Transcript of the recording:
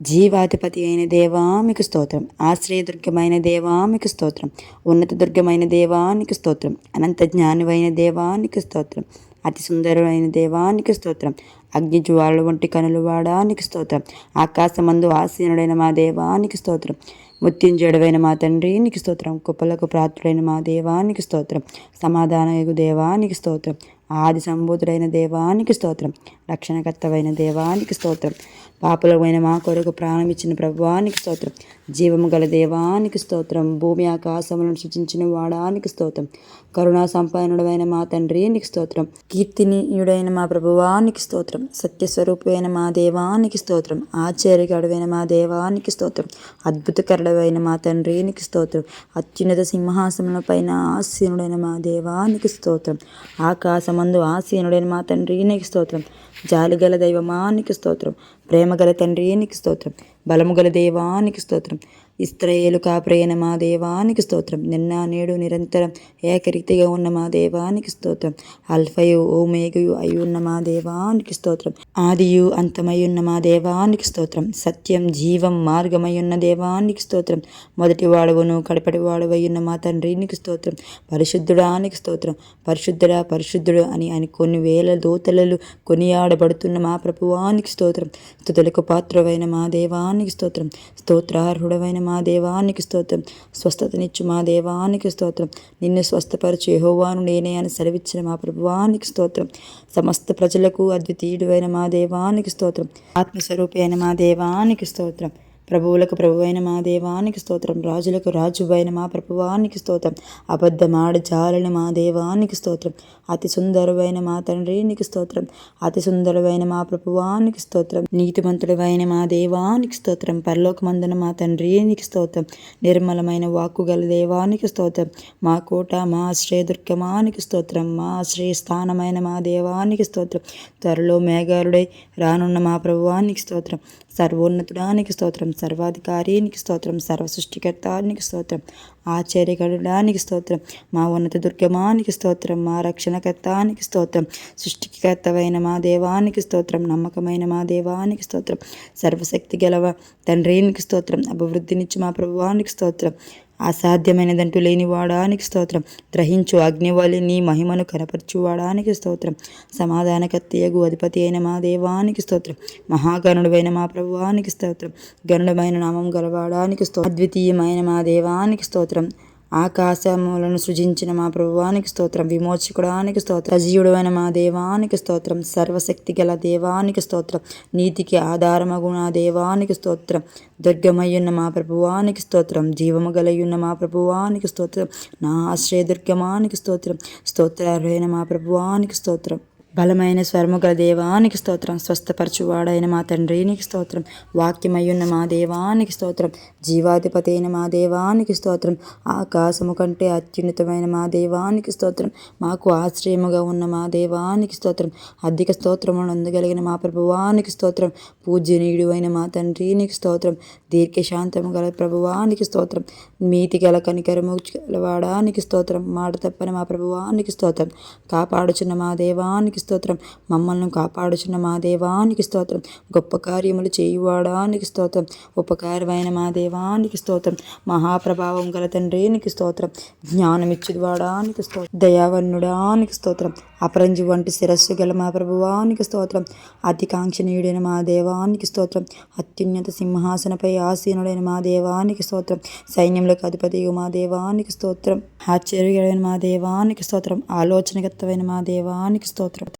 జీవాధిపతి అయిన దేవా మీకు స్తోత్రం ఆశ్రయదుర్గమైన దేవా మీకు స్తోత్రం ఉన్నత దుర్గమైన దేవానికి స్తోత్రం అనంత జ్ఞానమైన దేవానికి స్తోత్రం అతి సుందరమైన దేవానికి స్తోత్రం అగ్ని జ్వాలలు వంటి కనులు వాడానికి స్తోత్రం ఆకాశమందు ఆసీనుడైన మా దేవానికి స్తోత్రం ముత్యంజడవైన మా తండ్రి నీకు స్తోత్రం కుప్పలకు ప్రాతుడైన మా దేవానికి స్తోత్రం సమాధానయుగు దేవానికి స్తోత్రం ఆది సంబూతుడైన దేవానికి స్తోత్రం రక్షణకర్తవైన దేవానికి స్తోత్రం పాపలమైన మా కొరకు ప్రాణమిచ్చిన ప్రభువానికి స్తోత్రం. జీవము గల దేవానికి స్తోత్రం. భూమి ఆకాశములను సృజించిన వాడానికి స్తోత్రం. కరుణా సంపన్నుడైన మా తండ్రి నీకు స్తోత్రం. కీర్తినీయుడైన మా ప్రభువానికి స్తోత్రం. సత్యస్వరూపమైన మా దేవానికి స్తోత్రం. ఆశ్చర్యకరుడైన మా దేవానికి స్తోత్రం. అద్భుతకరుడమైన మా తండ్రి నీకు స్తోత్రం. అత్యున్నత సింహాసముల పైన ఆసీనుడైన మా దేవానికి స్తోత్రం. ఆకాశమందు ఆసీనుడైన మా తండ్రి నీకు స్తోత్రం. జాలిగల దైవమానికి స్తోత్రం. ప్రేమగల తండ్రికి స్తోత్రం. బలముగల దైవానికి స్తోత్రం. ఇస్త్రయేలు కాపురైన మా దేవానికి స్తోత్రం. నిన్న నేడు నిరంతరం ఏకరీతిగా ఉన్న మా దేవానికి స్తోత్రం. అల్ఫయు ఓమేగయు అయి ఉన్న మా దేవానికి స్తోత్రం. ఆదియు అంతమై ఉన్న మా దేవానికి స్తోత్రం. సత్యం జీవం మార్గమై ఉన్న దేవానికి స్తోత్రం. మొదటి వాడవును కడపటి వాడవై ఉన్న మా తండ్రినికి స్తోత్రం. పరిశుద్ధుడానికి స్తోత్రం. పరిశుద్ధుడా పరిశుద్ధుడు అని అని కొన్ని వేల దోతలలు కొనియాడబడుతున్న మా ప్రభువానికి స్తోత్రం. స్థుతులకు పాత్రమైన మా దేవానికి స్తోత్రం. స్తోత్రార్హుడవైన మా దేవానికి స్తోత్రం. స్వస్థతనిచ్చు మా దేవానికి స్తోత్రం. నిన్ను స్వస్థపరచు యహోవాను నేనే అని సెలవిచ్చిన మా ప్రభువానికి స్తోత్రం. సమస్త ప్రజలకు అద్వితీయుడు అయిన మా దేవానికి స్తోత్రం. ఆత్మస్వరూపి అయిన మా దేవానికి స్తోత్రం. ప్రభువులకు ప్రభువైన మా దేవానికి స్తోత్రం. రాజులకు రాజువైన మా ప్రభువానికి స్తోత్రం. అబద్ధమాడి జాలని మా దేవానికి స్తోత్రం. అతి సుందరువైన మా తండ్రికి స్తోత్రం. అతి సుందరువైన మా ప్రభువానికి స్తోత్రం. నీతిమంతుడమైన మా దేవానికి స్తోత్రం. పరలోకమందున మా తండ్రికి స్తోత్రం. నిర్మలమైన వాక్కు గల దేవానికి స్తోత్రం. మా కోట మా దుర్గమానికి స్తోత్రం. మా స్థానమైన మా దేవానికి స్తోత్రం. త్వరలో మేఘారుడై రానున్న మా ప్రభువానికి స్తోత్రం. సర్వోన్నతుడానికి స్తోత్రం. సర్వాధికారికి స్తోత్రం సర్వ సృష్టికర్తానికి స్తోత్రం ఆశ్చర్యకరుడానికి స్తోత్రం మా ఉన్నత దుర్గమానికి స్తోత్రం మా రక్షణకర్తానికి స్తోత్రం సృష్టికర్తవైన మా దేవానికి స్తోత్రం నమ్మకమైన మా దేవానికి స్తోత్రం సర్వశక్తి గలవ తండ్రికి స్తోత్రం అభివృద్ధినిచ్చి మా ప్రభువానికి స్తోత్రం అసాధ్యమైనదంటూ లేనివాడానికి స్తోత్రం. గ్రహించు అగ్నివలి నీ మహిమను కనపరచువాడానికి స్తోత్రం. సమాధానకత్తియగు అధిపతి అయిన మా దేవానికి స్తోత్రం. మహాగణుడైన మా ప్రభువానికి స్తోత్రం. గణుడమైన నామం గలవాడానికి స్తోత్రం. అద్వితీయమైన మా దేవానికి స్తోత్రం. ఆకాశములను సృజించిన మా ప్రభువానికి స్తోత్రం విమోచకుడానికి స్తోత్రం సజీవుడైన మా దేవానికి స్తోత్రం సర్వశక్తి గల దేవానికి స్తోత్రం నీతికి ఆధారమగు నా దేవానికి స్తోత్రం దుర్గమయ్యున్న మా ప్రభువానికి స్తోత్రం జీవము గలయున్న మా ప్రభువానికి స్తోత్రం నా ఆశ్రయ దుర్గమానికి స్తోత్రం స్తోత్రార్హైన మా ప్రభువానికి స్తోత్రం. బలమైన స్వరము గల దేవానికి స్తోత్రం. స్వస్థపరచువాడైన మా తండ్రికి స్తోత్రం. వాక్యమయ్యున్న మా దేవానికి స్తోత్రం. జీవాధిపతి అయిన మా దేవానికి స్తోత్రం. ఆకాశము కంటే అత్యున్నతమైన మా దేవానికి స్తోత్రం. మాకు ఆశ్రయముగా ఉన్న మా దేవానికి స్తోత్రం. అధిక స్తోత్రమును అందగలిగిన మా ప్రభువానికి స్తోత్రం. పూజ్యనీయుడు అయిన మా తండ్రికి స్తోత్రం. దీర్ఘశాంతము గల ప్రభువానికి స్తోత్రం. మీతి గల కనికరము గలవాడానికి స్తోత్రం. మాట తప్పని మా ప్రభువానికి స్తోత్రం. కాపాడుచున్న మా దేవానికి స్తోత్రం. మమ్మల్ని కాపాడుచున్న మా దేవానికి స్తోత్రం. గొప్ప కార్యములు చేయువాడానికి స్తోత్రం. ఉపకారమైన మా దేవానికి స్తోత్రం. మహాప్రభావం గల తండ్రినికి స్తోత్రం. జ్ఞానమిచ్చువాడానికి స్తోత్రం. దయావన్నుడానికి స్తోత్రం. అపరంజి వంటి శిరస్సు గల మా ప్రభువానికి స్తోత్రం. అతికాంక్షణీయుడైన మా దేవానికి స్తోత్రం. అత్యున్నత సింహాసనపై ఆసీనుడైన మా దేవానికి స్తోత్రం. సైన్యంలోకి అధిపతి మా దేవానికి స్తోత్రం. ఆశ్చర్యుడైన మా దేవానికి స్తోత్రం. ఆలోచనగత్తమైన మా దేవానికి స్తోత్రం.